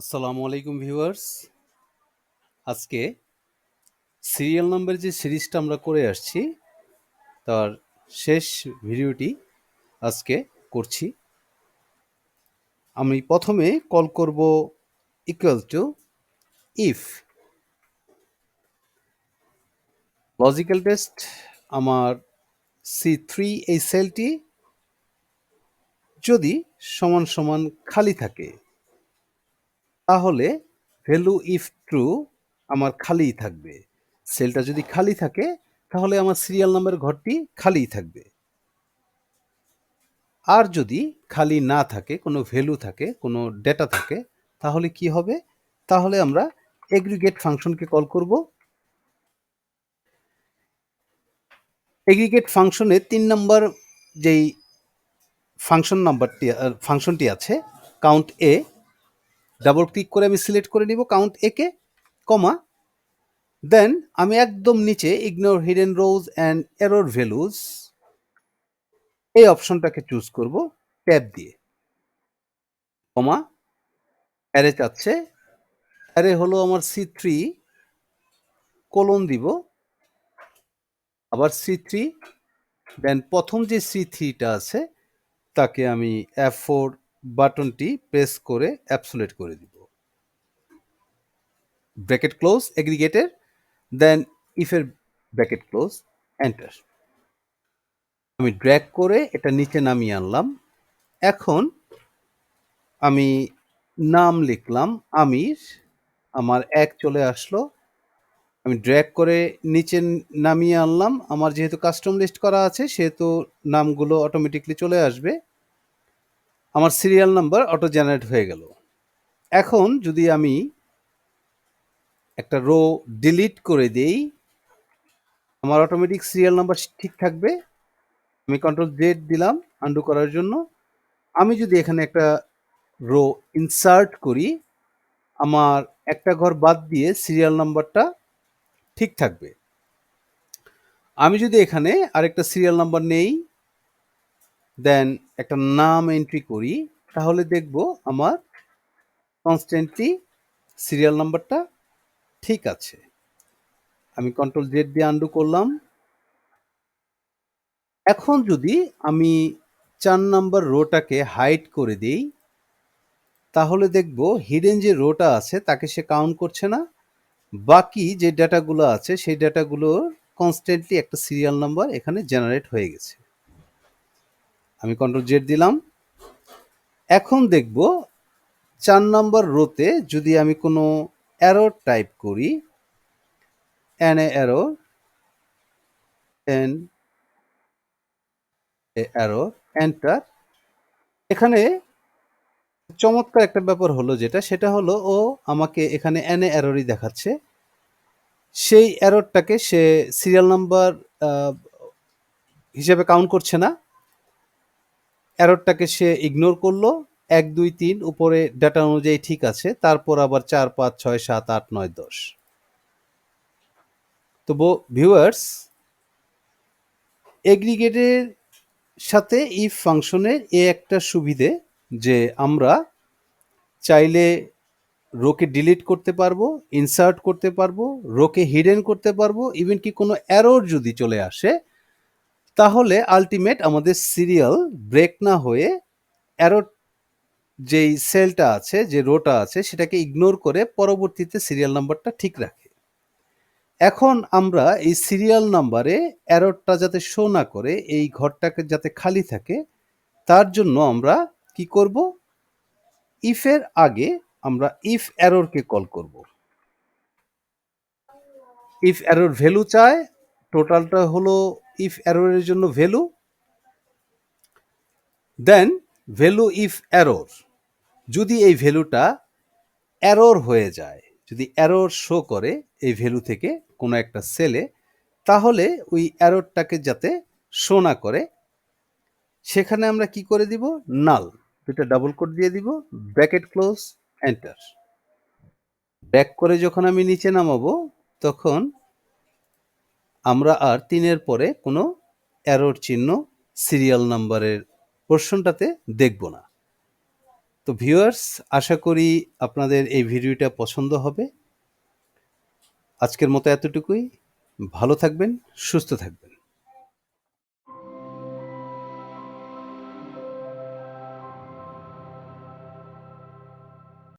আসসালামু আলাইকুম ভিউয়ার্স। আজকে সিরিয়াল নাম্বার যে সিরিজটা আমরা করে আসছি, তার শেষ ভিডিওটি আজকে করছি। আমি প্রথমে কল করব equal to if logical test আমার সি থ্রি এই সেলটি যদি সমান সমান খালি থাকে। তাহলে ভ্যালু ইফ ট্রু আমার খালিই থাকবে। সেলটা যদি খালি থাকে, তাহলে আমার সিরিয়াল নাম্বার ঘরটি খালিই থাকবে। আর যদি খালি না থাকে, কোনো ভ্যালু থাকে, কোনো ডেটা থাকে, তাহলে কি হবে? তাহলে আমরা এগ্রিগেট ফাংশনকে কল করব। এগ্রিগেট ফাংশনে তিন নম্বর যেই ফাংশন নাম্বারটি ফাংশনটি আছে কাউন্ট এ ডাবল ক্লিক করে আমি সিলেক্ট করে নিব কাউন্ট এ কে কমা দেন আমি একদম নিচে ignore hidden rows and error values এই অপশনটাকে চুজ করব ট্যাব দিয়ে কমা অ্যারে চাচ্ছে অ্যারে হলো আমার সি থ্রি কোলন দিব, আবার সি থ্রি দেন প্রথম যে সি থ্রিটা আছে, তাকে আমি এফ ফোর বাটনটি প্রেস করে অ্যাপসুলেট করে দিব। ব্র্যাকেট ক্লোজ এগ্রিগেটের দেন ইফের ব্র্যাকেট ক্লোজ এন্টার আমি ড্র্যাগ করে এটা নিচে নামিয়ে আনলাম। এখন আমি নাম লিখলাম, আমির। আমার এক চলে আসলো। আমি ড্র্যাগ করে নিচে নামিয়ে আনলাম। আমার যেহেতু কাস্টম লিস্ট করা আছে, সেহেতু নামগুলো অটোমেটিকলি চলে আসবে। আমার সিরিয়াল নাম্বার অটো জেনারেট হয়ে গেল। এখন যদি আমি একটা রো ডিলিট করে দেই, আমার অটোমেটিক সিরিয়াল নাম্বার ঠিক থাকবে। আমি কন্ট্রোল জেড দিলাম আন্ডু করার জন্য। আমি যদি এখানে একটা রো ইনসার্ট করি, আমার একটা ঘর বাদ দিয়ে সিরিয়াল নাম্বারটা ঠিক থাকবে। আমি যদি এখানে আরেকটা সিরিয়াল নাম্বার নেই দেন একটা নাম এন্ট্রি করি, তাহলে দেখব আমার কনস্ট্যান্টলি সিরিয়াল নাম্বারটা ঠিক আছে। আমি কন্ট্রোল জেড দিয়ে আন্ডু করলাম। এখন যদি আমি চার নাম্বার রোটাকে হাইড করে দিই, তাহলে দেখব হিডেন যে রোটা আছে, তাকে সে কাউন্ট করছে না। বাকি যে ডাটাগুলো আছে, সেই ডাটাগুলোর কনস্ট্যান্টলি একটা সিরিয়াল নাম্বার এখানে জেনারেট হয়ে গেছে। আমি কন্ট্রোল জেড দিলাম। এখন দেখব চার নম্বর রোতে যদি আমি কোনো অ্যারো টাইপ করি N A error N error enter এখানে চমৎকার একটা ব্যাপার হলো যেটা, সেটা হলো ও আমাকে এখানে এনে অ্যারোরই দেখাচ্ছে। সেই অ্যারোরটাকে সে সিরিয়াল নাম্বার হিসেবে কাউন্ট করছে না। অ্যারোরটাকে সে ইগনোর করল। এক, দুই, তিন, উপরে ডাটা অনুযায়ী ঠিক আছে। তারপর আবার চার, পাঁচ, ছয়, সাত, আট, নয়, দশ। তো ভিউয়ার্স এগ্রিগেটের সাথে ইফ ফাংশনের এ একটা সুবিধে যে আমরা চাইলে রোকে ডিলিট করতে পারব ইনসার্ট করতে পারব রোকে হিডেন করতে পারব ইভেন কি কোনো অ্যারোর যদি চলে আসে তাহলে আলটিমেট আমাদের সিরিয়াল ব্রেক না হয়ে অ্যারোর যেই সেলটা আছে, যে রোটা আছে, সেটাকে ইগনোর করে পরবর্তীতে সিরিয়াল নাম্বারটা ঠিক রাখে। এখন আমরা এই সিরিয়াল নাম্বারে অ্যারোরটা যাতে শো না করে, এই ঘরটাকে যাতে খালি থাকে, তার জন্য আমরা কি করব? ইফের আগে আমরা ইফ অ্যারোরকে কল করব। ইফ অ্যারোর ভ্যালু চায় টোটালটা হলো ইফ অ্যারোরের জন্য value then value if error যদি এই ভ্যালুটা অ্যারোর হয়ে যায়, যদি অ্যারোর শো করে এই ভ্যালু থেকে কোনো একটা সেলে তাহলে ওই অ্যারোরটাকে যাতে শো না করে, সেখানে আমরা কি করে দিব? নাল দুটা ডাবল কোড দিয়ে দিব ব্র্যাকেট ক্লোজ এন্টার ব্যাক করে যখন আমি নিচে নামাবো, তখন আমরা আর তিনের পরে কোনো অ্যারোর চিহ্ন সিরিয়াল নাম্বারের পোর্শনটাতে দেখব না। তো ভিউয়ার্স আশা করি আপনাদের এই ভিডিওটা পছন্দ হবে। আজকের মতো এতটুকুই। ভালো থাকবেন, সুস্থ থাকবেন।